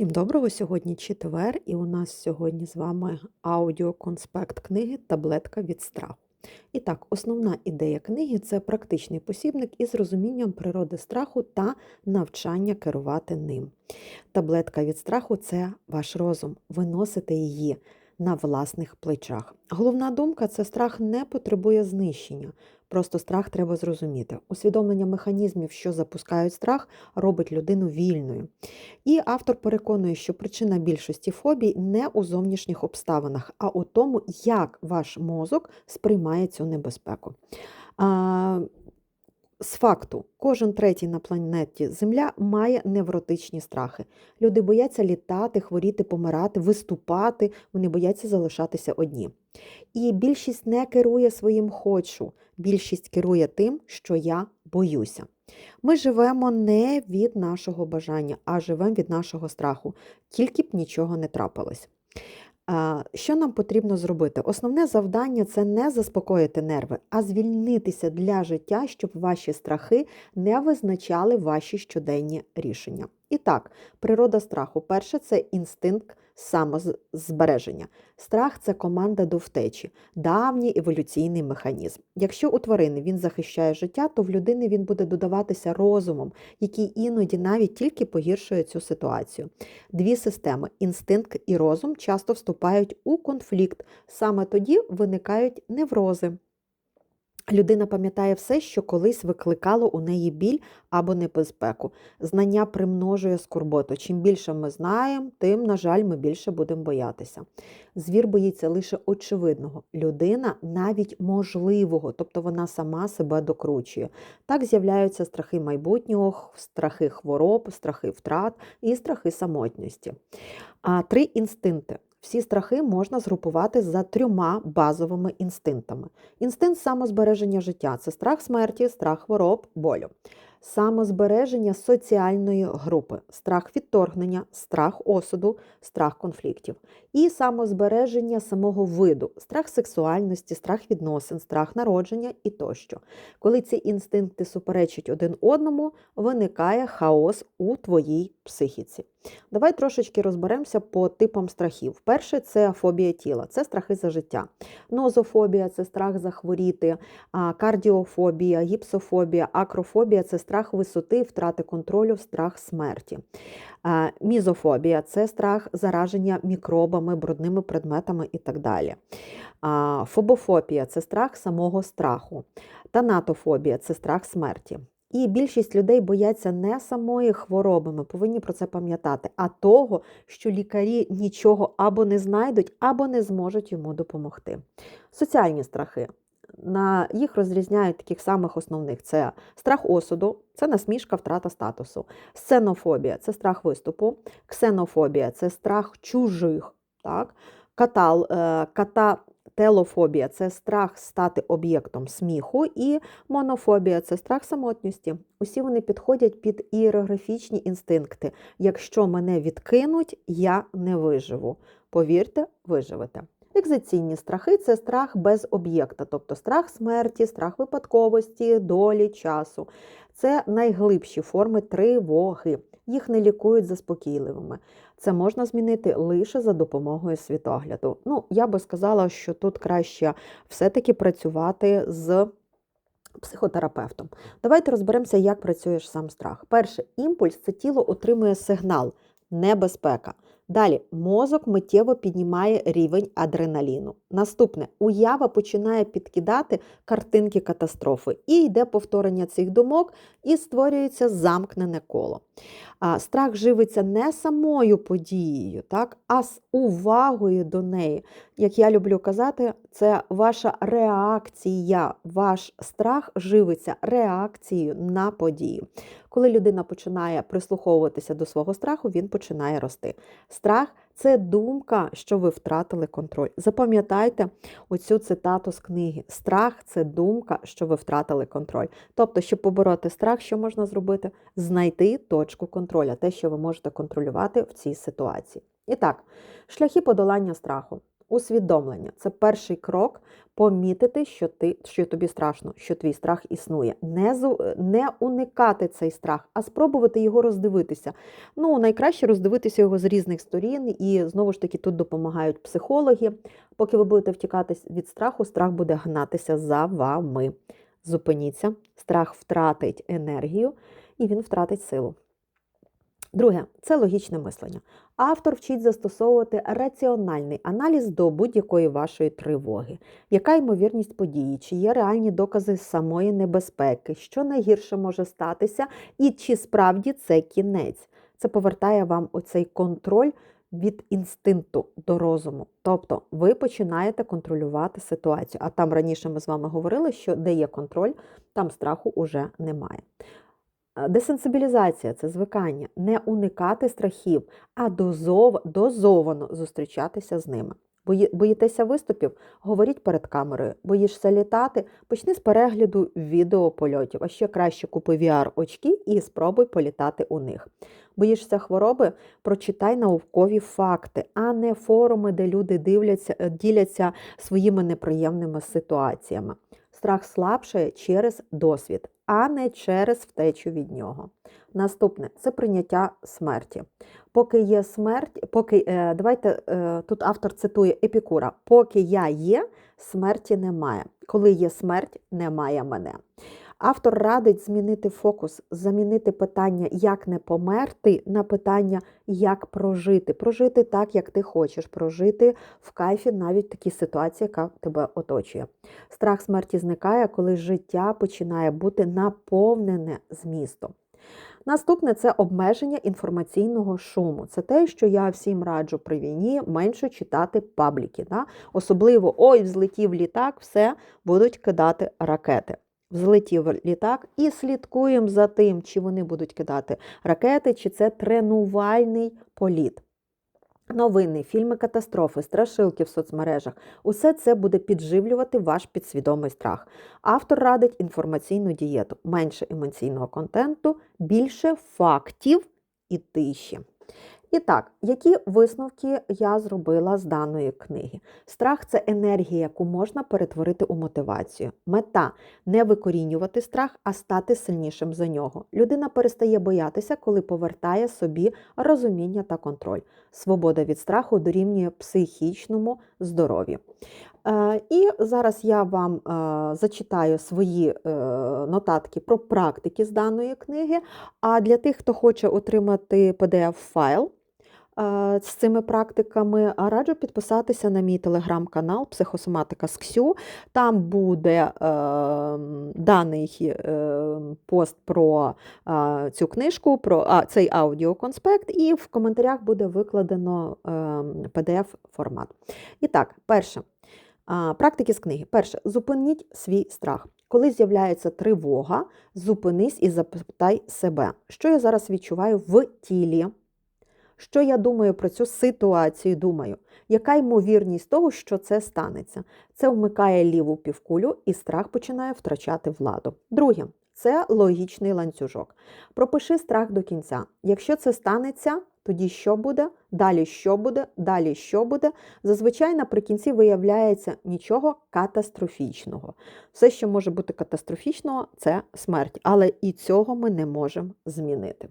Всім доброго! Сьогодні четвер, і у нас сьогодні з вами аудіоконспект книги Таблетка від страху. І так, основна ідея книги це практичний посібник із розумінням природи страху та навчання керувати ним. Таблетка від страху це ваш розум. Ви носите її на власних плечах. Головна думка це страх не потребує знищення. Просто страх треба зрозуміти. Усвідомлення механізмів, що запускають страх, робить людину вільною. І автор переконує, що причина більшості фобій не у зовнішніх обставинах, а у тому, як ваш мозок сприймає цю небезпеку. З факту, кожен третій на планеті Земля має невротичні страхи. Люди бояться літати, хворіти, помирати, виступати, вони бояться залишатися одні. І більшість не керує своїм хочу, більшість керує тим, що я боюся. Ми живемо не від нашого бажання, а живемо від нашого страху, тільки б нічого не трапилось. Що нам потрібно зробити? Основне завдання це не заспокоїти нерви, а звільнитися для життя, щоб ваші страхи не визначали ваші щоденні рішення. І так, природа страху. Перше це інстинкт самозбереження. Страх це команда до втечі, давній еволюційний механізм. Якщо у тварини він захищає життя, то в людини він буде додаватися розумом, який іноді навіть тільки погіршує цю ситуацію. Дві системи інстинкт і розум часто вступають у конфлікт. Саме тоді виникають неврози. Людина пам'ятає все, що колись викликало у неї біль або небезпеку. Знання примножує скорботу. Чим більше ми знаємо, тим, на жаль, ми більше будемо боятися. Звір боїться лише очевидного. Людина навіть можливого, тобто вона сама себе докручує. Так з'являються страхи майбутнього, страхи хвороб, страхи втрат і страхи самотності. А три інстинкти. Всі страхи можна згрупувати за трьома базовими інстинктами. Інстинкт самозбереження життя це страх смерті, страх хвороб, болю. Самозбереження соціальної групи, страх відторгнення, страх осуду, страх конфліктів. І самозбереження самого виду, страх сексуальності, страх відносин, страх народження і тощо. Коли ці інстинкти суперечать один одному, виникає хаос у твоїй психіці. Давай трошечки розберемося по типам страхів. Перше це фобія тіла, це страхи за життя. Нозофобія це страх захворіти, кардіофобія, гіпсофобія, акрофобія це страх висоти, втрати контролю, страх смерті. Мізофобія це страх зараження мікробами, брудними предметами і так далі. Фобофобія це страх самого страху. Танатофобія це страх смерті. І більшість людей бояться не самої хвороби, ми повинні про це пам'ятати, а того, що лікарі нічого або не знайдуть, або не зможуть йому допомогти. Соціальні страхи. На їх розрізняють таких самих основних: це страх осуду, це насмішка, втрата статусу, сценофобія це страх виступу, ксенофобія це страх чужих. так? Катал, е, ката, Телофобія це страх стати об'єктом сміху, і монофобія це страх самотності. Усі вони підходять під ієрографічні інстинкти. Якщо мене відкинуть, я не виживу. Повірте, виживете. Екзаційні страхи це страх без об'єкта, тобто страх смерті, страх випадковості, долі, часу. Це найглибші форми тривоги. Їх не лікують заспокійливими. Це можна змінити лише за допомогою світогляду. Ну, я би сказала, що тут краще все-таки працювати з психотерапевтом. Давайте розберемося, як працює сам страх. Перше, імпульс це тіло отримує сигнал, небезпека. Далі мозок миттєво піднімає рівень адреналіну. Наступне уява починає підкидати картинки катастрофи. І йде повторення цих думок, і створюється замкнене коло. Страх живиться не самою подією, так, а з увагою до неї. Як я люблю казати, це ваша реакція, ваш страх живиться реакцією на подію. Коли людина починає прислуховуватися до свого страху, він починає рости. Страх це думка, що ви втратили контроль. Запам'ятайте оцю цитату з книги: Страх це думка, що ви втратили контроль. Тобто, щоб побороти страх, що можна зробити? Знайти точку контроля, те, що ви можете контролювати в цій ситуації. І так, шляхи подолання страху. Усвідомлення це перший крок помітити, що ти, що тобі страшно, що твій страх існує. Не, не уникати цей страх, а спробувати його роздивитися. Ну, найкраще роздивитися його з різних сторін, і знову ж таки тут допомагають психологи. Поки ви будете втікати від страху, страх буде гнатися за вами. Зупиніться, страх втратить енергію і він втратить силу. Друге це логічне мислення. Автор вчить застосовувати раціональний аналіз до будь-якої вашої тривоги. Яка ймовірність події, чи є реальні докази самої небезпеки, що найгірше може статися, і чи справді це кінець? Це повертає вам оцей контроль від інстинкту до розуму. Тобто ви починаєте контролювати ситуацію. А там раніше ми з вами говорили, що де є контроль, там страху уже немає. Е, Десенсибілізація це звикання, не уникати страхів, а дозов, дозовано зустрічатися з ними. Бої- Боїтеся виступів? Говоріть перед камерою. Боїшся літати? Почни з перегляду відеопольотів, а ще краще купи VR-очки і спробуй політати у них. Боїшся хвороби? Прочитай наукові факти, а не форуми, де люди дивляться, е, діляться своїми неприємними ситуаціями. Страх слабшає через досвід, а не через втечу від нього. Наступне це прийняття смерті. Поки є смерть, поки е, давайте е, тут автор цитує Епікура: поки я є, смерті немає. Коли є смерть, немає мене. Автор радить змінити фокус, замінити питання, як не померти, на питання, як прожити. Прожити так, як ти хочеш, прожити в кайфі навіть в такій ситуації, яка тебе оточує. Страх смерті зникає, коли життя починає бути наповнене змістом. Наступне це обмеження інформаційного шуму. Це те, що я всім раджу при війні менше читати пабліки. Да? Особливо ой, взлетів літак, все будуть кидати ракети. Взлетів літак і слідкуємо за тим, чи вони будуть кидати ракети, чи це тренувальний політ. Новини, фільми катастрофи, страшилки в соцмережах усе це буде підживлювати ваш підсвідомий страх. Автор радить інформаційну дієту, менше емоційного контенту, більше фактів і тиші. І так, які висновки я зробила з даної книги? Страх це енергія, яку можна перетворити у мотивацію. Мета не викорінювати страх, а стати сильнішим за нього. Людина перестає боятися, коли повертає собі розуміння та контроль. Свобода від страху дорівнює психічному здоров'ю. Е, І зараз я вам е, зачитаю свої е, нотатки про практики з даної книги. А для тих, хто хоче отримати PDF-файл е, з цими практиками, раджу підписатися на мій телеграм-канал Психосоматика з Ксю. Там буде е, даний е, пост про е, цю книжку, про а, цей аудіоконспект, і в коментарях буде викладено е, PDF-формат. І так, перше. Практики з книги. Перше, зупиніть свій страх. Коли з'являється тривога, зупинись і запитай себе, що я зараз відчуваю в тілі, що я думаю про цю ситуацію, думаю, яка ймовірність того, що це станеться. Це вмикає ліву півкулю і страх починає втрачати владу. Друге, це логічний ланцюжок. Пропиши страх до кінця. Якщо це станеться, тоді що буде? Далі що буде? Далі що буде? Зазвичай наприкінці виявляється нічого катастрофічного. Все, що може бути катастрофічного, це смерть, але і цього ми не можемо змінити.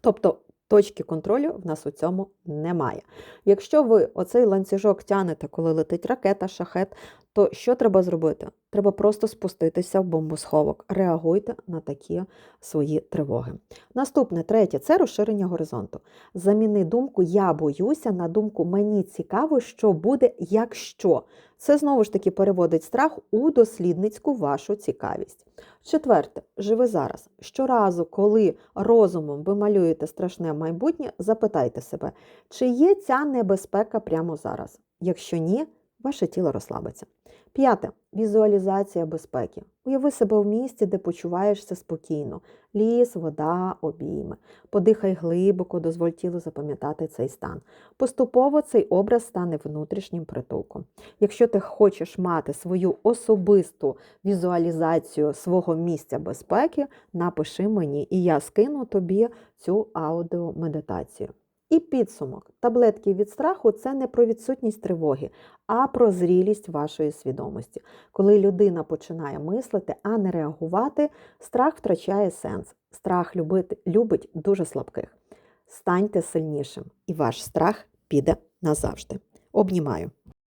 Тобто точки контролю в нас у цьому немає. Якщо ви оцей ланцюжок тянете, коли летить ракета, шахет, то що треба зробити? Треба просто спуститися в бомбосховок. Реагуйте на такі свої тривоги. Наступне, третє це розширення горизонту. Заміни думку Я боюся на думку Мені цікаво, що буде, якщо. Це знову ж таки переводить страх у дослідницьку вашу цікавість. Четверте, живи зараз. Щоразу, коли розумом ви малюєте страшне майбутнє, запитайте себе, чи є ця небезпека прямо зараз? Якщо ні, ваше тіло розслабиться. П'яте візуалізація безпеки. Уяви себе в місці, де почуваєшся спокійно. Ліс, вода, обійми. Подихай глибоко, дозволь тілу запам'ятати цей стан. Поступово цей образ стане внутрішнім притулком. Якщо ти хочеш мати свою особисту візуалізацію свого місця безпеки, напиши мені, і я скину тобі цю аудіомедитацію. І підсумок. Таблетки від страху це не про відсутність тривоги, а про зрілість вашої свідомості. Коли людина починає мислити, а не реагувати, страх втрачає сенс. Страх любить, любить дуже слабких. Станьте сильнішим, і ваш страх піде назавжди. Обнімаю.